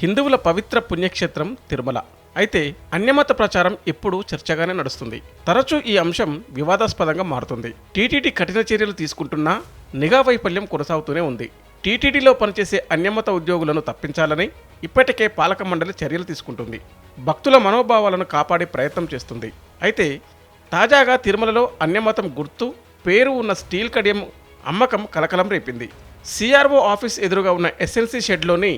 హిందువుల పవిత్ర పుణ్యక్షేత్రం తిరుమల. అయితే అన్యమత ప్రచారం ఎప్పుడూ చర్చగానే నడుస్తుంది. తరచూ ఈ అంశం వివాదాస్పదంగా మారుతుంది. టీటీడీ కఠిన చర్యలు తీసుకుంటున్నా నిఘా వైఫల్యం కొనసాగుతూనే ఉంది. టీటీడీలో పనిచేసే అన్యమత ఉద్యోగులను తప్పించాలని ఇప్పటికే పాలక మండలి చర్యలు తీసుకుంటుంది. భక్తుల మనోభావాలను కాపాడే ప్రయత్నం చేస్తుంది. అయితే తాజాగా తిరుమలలో అన్యమతం గుర్తు పేరు ఉన్న స్టీల్ కడియం అమ్మకం కలకలం రేపింది. సిఆర్ఓ ఆఫీస్ ఎదురుగా ఉన్న ఎస్ఎల్సీ షెడ్లోని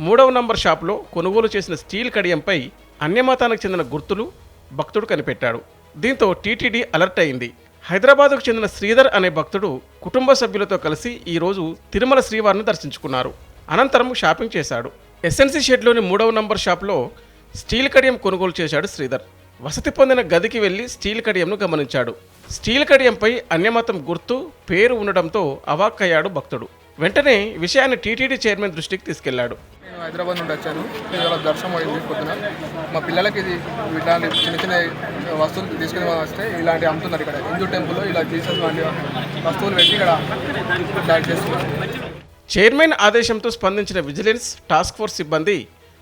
మూడవ నంబర్ షాప్లో కొనుగోలు చేసిన స్టీల్ కడియంపై అన్యమతానికి చెందిన గుర్తులు భక్తుడు కనిపెట్టాడు. దీంతో టీటీడీ అలర్ట్ అయింది. హైదరాబాద్కు చెందిన శ్రీధర్ అనే భక్తుడు కుటుంబ సభ్యులతో కలిసి ఈరోజు తిరుమల శ్రీవారిని దర్శించుకున్నారు. అనంతరం షాపింగ్ చేశాడు. ఎస్ఎన్సీ షెడ్లోని మూడవ నంబర్ షాప్లో స్టీల్ కడియం కొనుగోలు చేశాడు శ్రీధర్. వసతి పొందిన గదికి వెళ్ళి స్టీల్ కడియంను గమనించాడు. స్టీల్ కడియంపై అన్యమతం గుర్తు పేరు ఉండడంతో అవాక్కయ్యాడు భక్తుడు. వెంటనే విషయాన్ని టీటీడీ చైర్మన్ దృష్టికి తీసుకెళ్ళాడు. నేను హైదరాబాద్ నుండి వచ్చాను ఇవాళ దర్శనం అయింది పొద్దున. మా పిల్లలకి ఇది ఇలాంటి చిన్న చిన్న వస్తువులు తీసుకుని వస్తే ఇలాంటి అమ్ముతున్నారు ఇక్కడ. హిందూ టెంపుల్లో ఇలా లాంటి వస్తువులు పెట్టి ఇక్కడ ఇలా చేస్తున్నారు. చైర్మన్ ఆదేశంతో స్పందించిన విజిలెన్స్ టాస్క్ ఫోర్స్ సిబ్బంది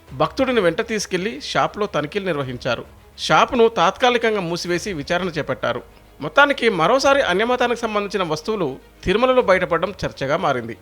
భక్తుడిని వెంట తీసుకెళ్ళి షాపులో తనిఖీలు నిర్వహించారు. షాపును తాత్కాలికంగా మూసివేసి విచారణ చేపట్టారు. మొత్తానికి మరోసారి అన్యమతానికి సంబంధించిన వస్తువులు తిరుమలలో బయటపడడం చర్చగా మారింది.